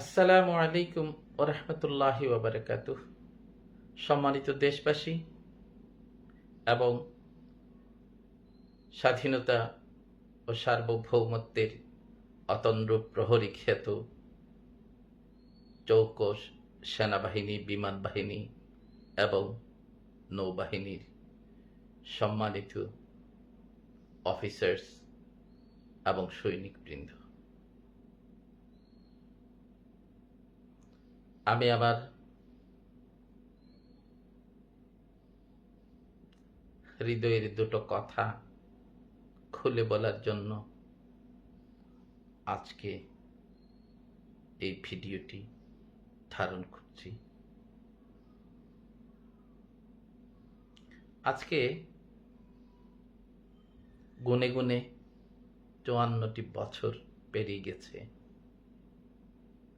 আসসালামু আলাইকুম ওরহমতুল্লাহি ওবরাকাত সম্মানিত দেশবাসী এবং স্বাধীনতা ও সার্বভৌমত্বের অতন্দ্র প্রহরী খ্যাত চৌকস, সেনাবাহিনী, বিমান বাহিনী এবং নৌবাহিনীর সম্মানিত অফিসার্স এবং সৈনিকবৃন্দ। আমি আমার হৃদয়ের দুটো কথা খুলে বলার জন্য আজকে এই ভিডিওটি ধারণ করছি। আজকে গুনে গুনে চুয়ান্নটি বছর পেরিয়ে গেছে।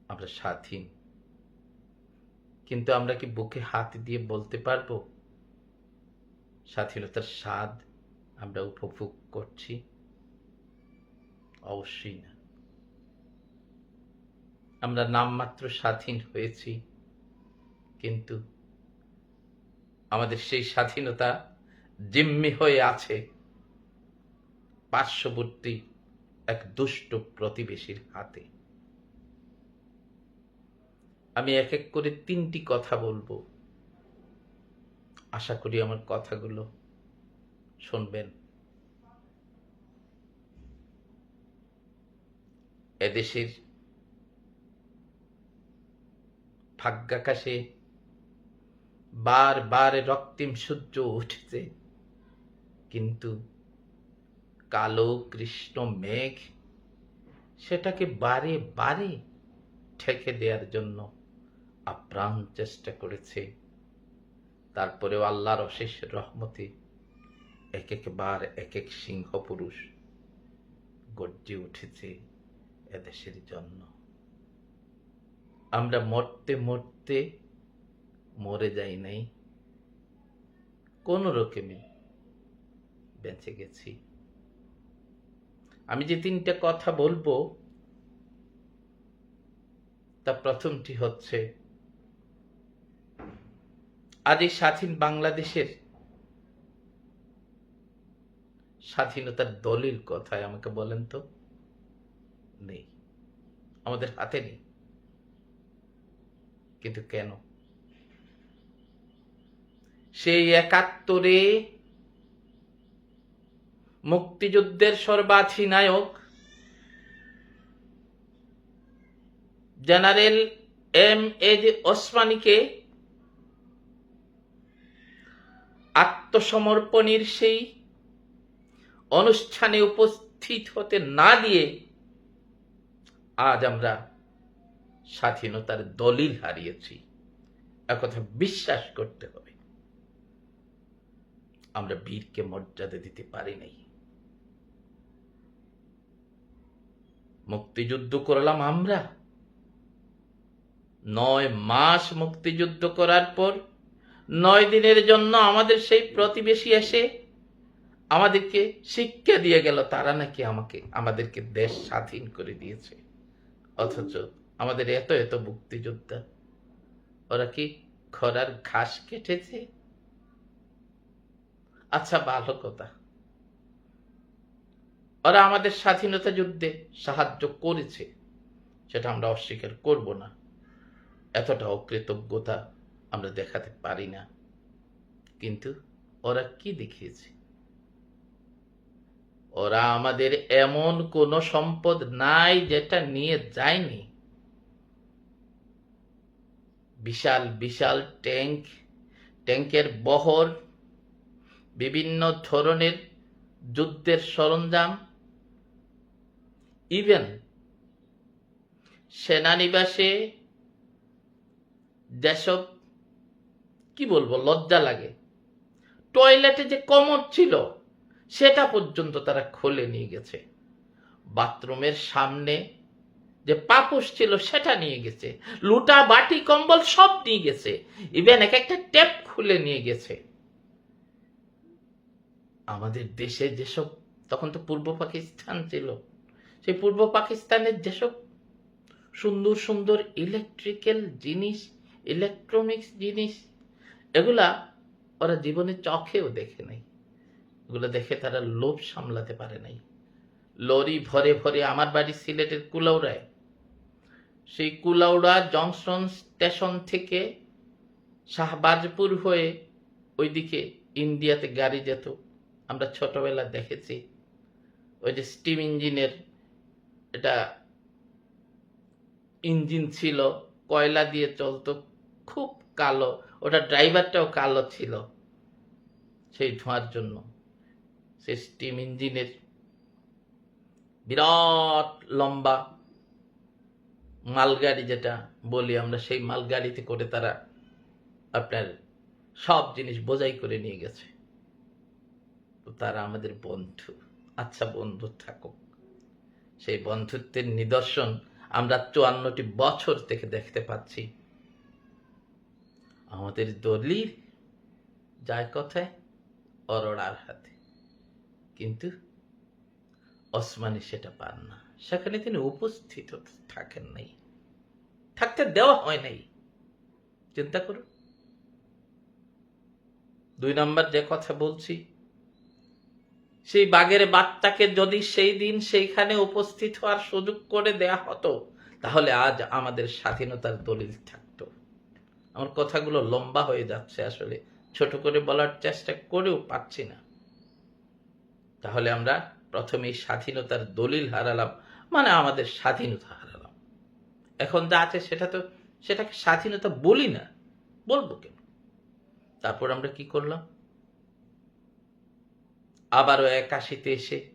আমরা স্বাধীন। কিন্তু আমরা কি বুকে হাত দিয়ে বলতে পারব? স্বাধীনতার স্বাদ আমরা উপভোগ করছি? অবশ্যই না। আমরা নামমাত্র স্বাধীন হয়েছি, কিন্তু আমাদের সেই স্বাধীনতা জিম্মি হয়ে আছে পার্শ্ববর্তী এক দুষ্ট প্রতিবেশীর হাতে। আমি এক এক করে তিনটি কথা বলব। আশা করি আমার কথাগুলো শুনবেন। এদেশের ভাগ্যাকাশে বার বার রক্তিম সূর্য উঠেছে, কিন্তু কালো কৃষ্ণ মেঘ সেটাকে বারে বারে ঠেকে দেওয়ার জন্য আপ্রাণ চেষ্টা করেছে। তারপরেও আল্লাহর অশেষ রহমতে এক একবার এক এক সিংহ পুরুষ গর্জে উঠেছে এদেশের জন্য। আমরা মরতে মরতে মরে যাই নাই। কোন রকমে বেঁচে গেছি। আমি যে তিনটা কথা বলব, তা প্রথমটি হচ্ছে আজ এই স্বাধীন বাংলাদেশের স্বাধীনতার দলিল কথায় আমাকে বলেন তো? নেই। আমাদের হাতে নেই। কিন্তু কেন? সেই একাত্তরে মুক্তিযুদ্ধের সর্বাধিনায়ক জেনারেল এম এজ ওসমানীকে আত্মসমর্পণের সেই অনুষ্ঠানে উপস্থিত হতে না দিয়ে আজ আমরা স্বাধীনতার দলিল হারিয়েছি। একথা বিশ্বাস করতে হবে। আমরা বীরকে মর্যাদা দিতে পারি নাই। মুক্তিযুদ্ধ করলাম আমরা। নয় মাস মুক্তিযুদ্ধ করার পর নয় দিনের জন্য আমাদের সেই প্রতিবেশী এসে আমাদেরকে শিক্ষা দিয়ে গেল, তারা নাকি আমাকে, আমাদেরকে দেশ স্বাধীন করে দিয়েছে। অথচ আমাদের এত এত মুক্তিযোদ্ধা, ওরা কি খরার ঘাস কেটেছে? আচ্ছা ভালো কথা। ওরা আমাদের স্বাধীনতা যুদ্ধে সাহায্য করেছে, সেটা আমরা অস্বীকার করব না। এতটা অকৃতজ্ঞতা আমরা দেখাতে পারি না। কিন্তু ওরা কি দেখিয়েছে? ওরা আমাদের এমন কোনো সম্পদ নাই যেটা নিয়ে যায়নি। বিশাল বিশাল ট্যাঙ্ক ট্যাঙ্কের বহর, বিভিন্ন ধরনের যুদ্ধের সরঞ্জাম ইভেন সেনানিবাসে যেসব কি বলব, লজ্জা লাগে। টয়লেটে যে কমর ছিল, সেটা পর্যন্ত তারা খুলে নিয়ে গেছে। বাথরুমের সামনে যে পাপোশ ছিল, সেটা নিয়ে গেছে। লুটা, বাটি, কম্বল সব নিয়ে গেছে। ইভেন এক একটা ট্যাপ খুলে নিয়ে গেছে। আমাদের দেশে যেসব, তখন তো পূর্ব পাকিস্তান ছিল। সেই পূর্ব পাকিস্তানের যেসব সুন্দর সুন্দর ইলেকট্রিক্যাল জিনিস ইলেকট্রনিক্স জিনিস এগুলা ওরা জীবনে চোখেও দেখে নাই। এগুলো দেখে তারা লোভ সামলাতে পারে নাই। লরি ভরে ভরে আমার বাড়ি সিলেটের কুলাউড়ায়। সেই কুলাউড়া জংশন স্টেশন থেকে শাহবাজপুর হয়ে ওইদিকে ইন্ডিয়াতে গাড়ি যেত। আমরা ছোটবেলা দেখেছি। ওই যে স্টিম ইঞ্জিনের এটা ইঞ্জিন ছিল, কয়লা দিয়ে চলতো, খুব কালো ওটা ড্রাইভারটাও কালো ছিল সেই ধোঁয়ার জন্য। সেই স্টিম ইঞ্জিনের বিরাট লম্বা মালগাড়ি যেটা বলি আমরা, সেই মালগাড়িতে করে তারা আপনার সব জিনিস বোঝাই করে নিয়ে গেছে। তো তারা আমাদের বন্ধু। আচ্ছা বন্ধু থাকুক। সেই বন্ধুত্বের নিদর্শন আমরা চুয়ান্নটি বছর থেকে দেখতে পাচ্ছি। আমাদের দলিল যায় কথায়, অরোড়ার হাতে। কিন্তু ওসমানী সেটা পান না। সেখানে তিনি উপস্থিত থাকেন নাই। থাকতে দেওয়া হয় নাই। চিন্তা করুন। দুই নম্বর যে কথা বলছি, সেই বাঘের বাচ্চাকে যদি সেই দিন সেইখানে উপস্থিত হওয়ার সুযোগ করে দেয়া হতো, তাহলে আজ আমাদের স্বাধীনতার দলিল থাকতো। আমার কথাগুলো লম্বা হয়ে যাচ্ছে আসলে। ছোট করে বলার চেষ্টা করেও পাচ্ছি না। তাহলে আমরা প্রথমেই স্বাধীনতার দলিল হারালাম মানে আমাদের স্বাধীনতা হারালাম। এখন যা আছে সেটা তো, সেটাকে স্বাধীনতা বলি না, বলব কেন? তারপর আমরা কি করলাম? আবারও একাশিতে এসে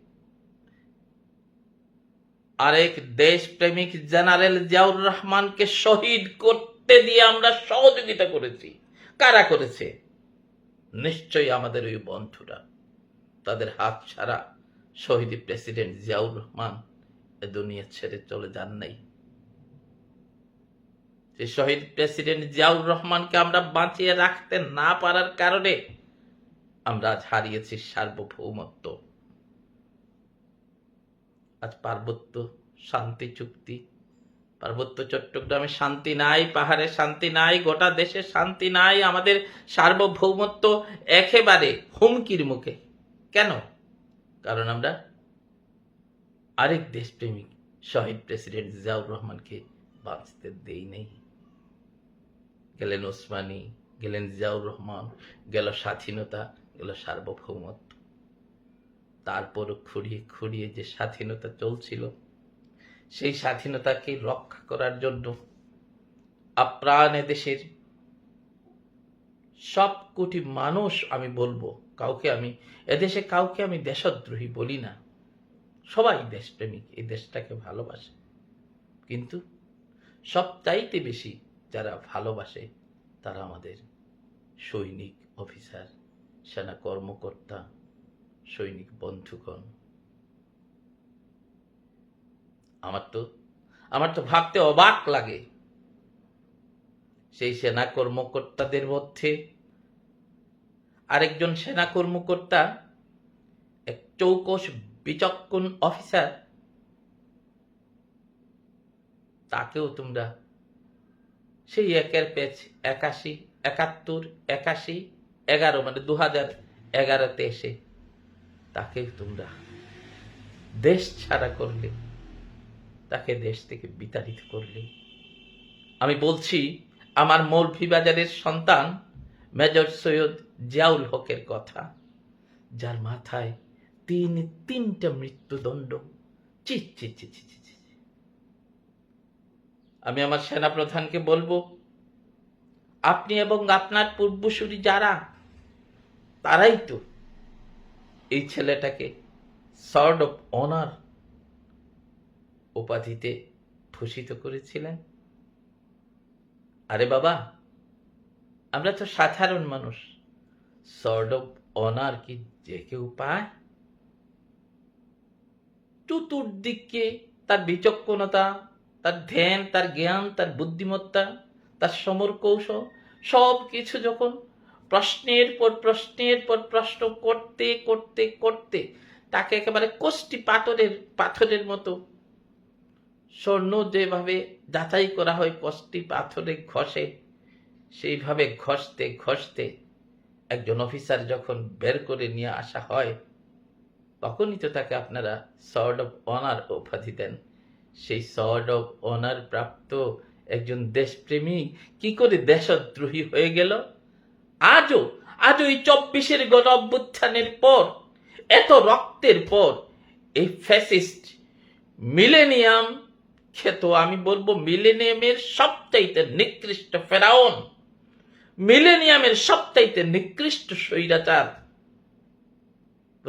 আরেক দেশপ্রেমিক জেনারেল জিয়াউর রহমানকে শহীদ করতে দিয়ে আমরা সহযোগিতা করেছি। কারা করেছে? নিশ্চয়ই আমাদের ওই বন্ধুরা। তাদের হাত ছাড়া শহীদ প্রেসিডেন্ট জিয়াউর রহমান এ দুনিয়া ছেড়ে চলে যান নাই। যে শহীদ প্রেসিডেন্ট জিয়াউর রহমানকে আমরা বাঁচিয়ে রাখতে না পারার কারণে আমরা আজ হারিয়েছি সার্বভৌমত্ব। আজ পার্বত্য শান্তি চুক্তি পার্বত্য চট্টগ্রামে শান্তি নাই, পাহাড়ে শান্তি নাই, গোটা দেশে শান্তি নাই, আমাদের সার্বভৌমত্ব একেবারে হুমকির মুখে। কেন? কারণ আমরা আরেক দেশপ্রেমিক, শহীদ প্রেসিডেন্ট জিয়াউর রহমানকে বাঁচতে দেই নেই। গেলেন ওসমানী, গেলেন জিয়াউর রহমান, গেল স্বাধীনতা, গেল সার্বভৌমত্ব। তারপরও খুঁড়িয়ে খুঁড়িয়ে যে স্বাধীনতা চলছিল সেই স্বাধীনতাকে রক্ষা করার জন্য আপ্রাণ দেশের সব কোটি মানুষ আমি বলব, কাউকে আমি, এদেশে কাউকে আমি দেশদ্রোহী বলি না। সবাই দেশপ্রেমিক, এই দেশটাকে ভালোবাসে। কিন্তু সবচাইতে বেশি যারা ভালোবাসে, তারা আমাদের সৈনিক অফিসার, সেনা কর্মকর্তা, সৈনিক বন্ধুগণ। আমার তো আমার তো ভাবতে অবাক লাগে। সেই সেনা কর্মকর্তাদের মধ্যে আরেকজন সেনা কর্মকর্তা, এক চৌকস বিচক্ষণ অফিসার। তাকেও তোমরা সেই একের পেজ একাশি, একাত্তর, একাশি, এগারো মানে দু হাজার এগারোতে এসে তাকেও তোমরা দেশ ছাড়া করলে। তাকে দেশ থেকে বিতাড়িত করলে আমি বলছি, আমার মৌলভীবাজারের সন্তান মেজর সৈয়দ জিয়াউল হকের কথা, যার মাথায় তিন, তিনটা মৃত্যুদণ্ড চি চি চি চি চি। আমি আমার সেনাপ্রধানকে বলব, আপনি এবং আপনার পূর্বসূরি যারা, তারাই তো এই ছেলেটাকে সর্ড অফ অনার উপাধিতে ভূষিত করেছিলেন? আরে বাবা, আমরা তো সাধারণ মানুষ। সর্ড অফ অনার কি যে কেউ পায়? চতুর্দিকে তার বিচক্ষণতা, তার ধ্যান, তার জ্ঞান, তার বুদ্ধিমত্তা, তার সমর কৌশল সব কিছু যখন প্রশ্নের পর প্রশ্নের পর প্রশ্ন করতে করতে করতে, তাকে একেবারে কোষ্টি পাথরের পাথরের মতো স্বর্ণ যেভাবে যাচাই করা হয় কষ্টি পাথরে ঘষে, সেইভাবে ঘষতে ঘষতে একজন অফিসার যখন বের করে নিয়ে আসা হয়, তখনই তো তাকে আপনারা সর্ড অফ অনার উপাধি দেন। সেই সর্ড অফ অনার প্রাপ্ত একজন দেশপ্রেমী কি করে দেশদ্রোহী হয়ে গেল? আজও আজও এই চব্বিশের গণ অভ্যুত্থানের পর, এত রক্তের পর, এই ফ্যাসিস্ট মিলেনিয়াম খেত আমি বলব মিলেনিয়ামের সবচাইতে নিকৃষ্ট ফেরাউন। মিলেনিয়ামের সবচাইতে নিকৃষ্ট স্বৈরাচার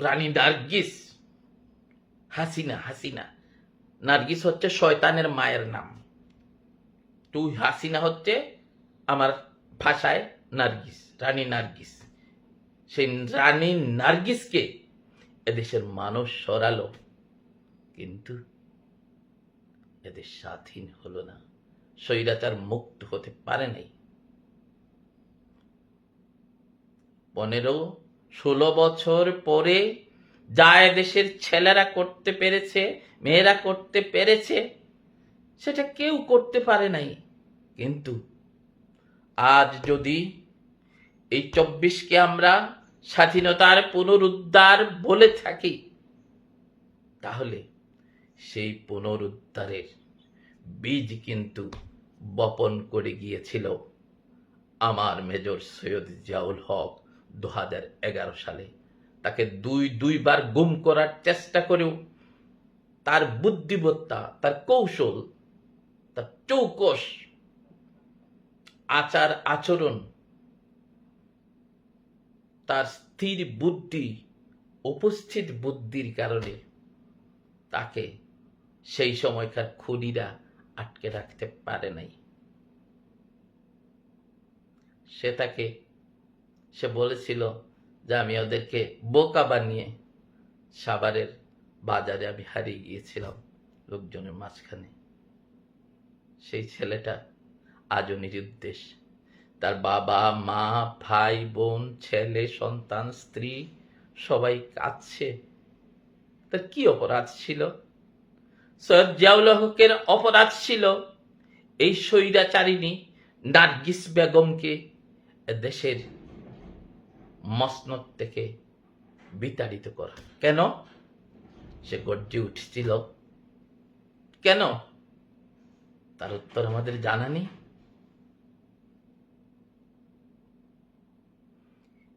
রানী নার্গিস। হাসিনা হাসিনা। নার্গিস হচ্ছে শয়তানের মায়ের নাম। তুই হাসিনা হচ্ছে আমার ভাষায় নার্গিস, রানী নার্গিস। সেই রানী নার্গিসকে এদেশের মানুষ সরালো। কিন্তু এদের স্বাধীন হলো না। স্বৈরাচার মুক্ত হতে পারে নাই। পনেরো, ষোলো বছর পরে যা দেশের ছেলেরা করতে পেরেছে, মেয়েরা করতে পেরেছে, সেটা কেউ করতে পারে নাই। কিন্তু আজ যদি এই চব্বিশকে আমরা স্বাধীনতার পুনরুদ্ধার বলে থাকি, তাহলে সেই পুনরুদ্ধারের বীজ কিন্তু বপন করে গিয়েছিল। আমার মেজর সৈয়দ জিয়াউল হক দু সালে তাকে দুই দুইবার গুম করার চেষ্টা করেও তার বুদ্ধিমত্তা, তার কৌশল, তার চৌকস, আচার আচরণ, তার স্থির বুদ্ধি, উপস্থিত বুদ্ধির কারণে তাকে সেই সময়কার খুনিরা আটকে রাখতে পারে নাই। সে তাকে, সে বলেছিল যে আমি ওদেরকে বোকা বানিয়ে সাভারের বাজারে আমি হারিয়ে গিয়েছিলাম লোকজনের মাঝখানে। সেই ছেলেটা আজও নিরুদ্দেশ। তার বাবা, মা, ভাই, বোন, ছেলে, সন্তান, স্ত্রী সবাই কাঁদছে। তার কি অপরাধ ছিল? সৈয়দ জিয়াউল হকের অপরাধ ছিল এই স্বৈরাচারিণী নার্গিস বেগমকে দেশের মসনদ থেকে বিতাড়িত করা। কেন? সে গর্জে উঠছিল। কেন? তার উত্তর আমাদের জানা নেই।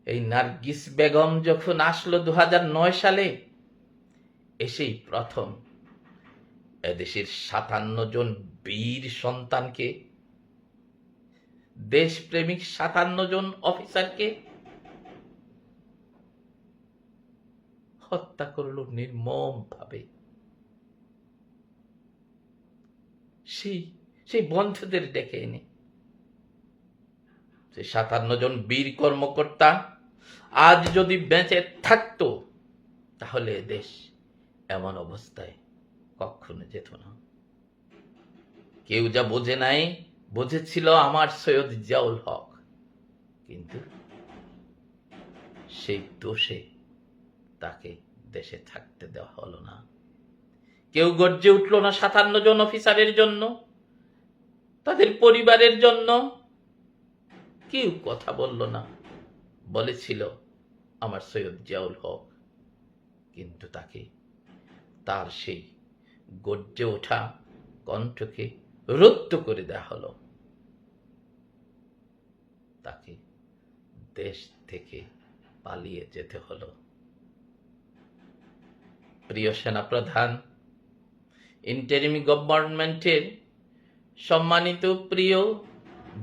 এই নার্গিস বেগম যখন আসলো দু হাজার নয় সালে, এসেই প্রথম এদেশের সাতান্ন জন বীর সন্তানকে, দেশপ্রেমিক সাতান্ন জন অফিসারকে হত্যা করল নির্মম ভাবে সেই সেই বন্ধুদের ডেকে এনে সে সাতান্ন জন বীর কর্মকর্তা আজ যদি বেঁচে থাকতো, তাহলে দেশ এমন অবস্থায় কখনো যেত না। কেউ যা বোঝে নাই, বুঝেছিল আমার সৈয়দ জিয়াউল হক। কিন্তু সেই দোষে তাকে দেশে থাকতে দেওয়া হলো না। কেউ গর্জে উঠল না সাতান্ন জন অফিসারের জন্য, তাদের পরিবারের জন্য। কেউ কথা বলল না, বলেছিল আমার সৈয়দ জিয়াউল হক। কিন্তু তাকে তার সেই গর্জে ওঠা কণ্ঠকে রুদ্ধ করে দেওয়া হলো। তাকে দেশ থেকে পালিয়ে যেতে হলো। প্রিয় সেনাপ্রধান ইন্টারিমি গভর্নমেন্টের সম্মানিত প্রিয়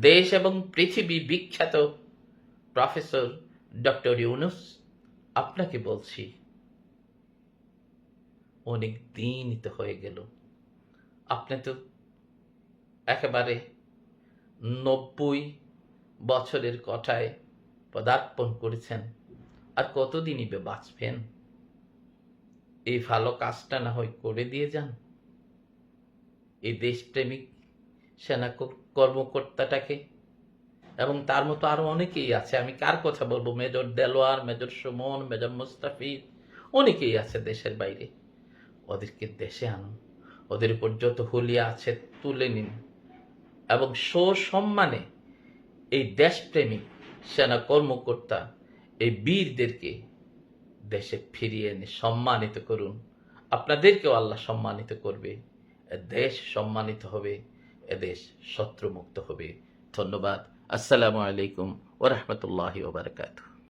দেশ এবং পৃথিবী বিখ্যাত প্রফেসর ডক্টর ইউনুস, আপনাকে বলছি অনেক দিন তো হয়ে গেল। আপনি তো একেবারে নব্বই বছরের কথায় পদার্পণ করেছেন, আর কতদিনই বে বাঁচবেন? এই ভালো কাজটা না হয় করে দিয়ে যান। এই দেশপ্রেমিক সেনা কর্মকর্তাটাকে, এবং তার মতো আরও অনেকেই আছে, আমি কার কথা বলব? Major Delwar, major Sumon, major Mustafiz, অনেকেই আছে দেশের বাইরে। ওদেরকে দেশে আনুন। ওদের উপর যত হুলিয়া আছে তুলে নিন। এবং সসম্মানে এই দেশপ্রেমিক, সেনা কর্মকর্তা, এই বীরদেরকে দেশে ফিরিয়ে এনে সম্মানিত করুন। আপনাদেরকেও আল্লাহ সম্মানিত করবে। দেশ সম্মানিত হবে এ দেশ শত্রুমুক্ত হবে। ধন্যবাদ। আসসালামু আলাইকুম ওরহমতুল্লাহি ওবরাকাতুহ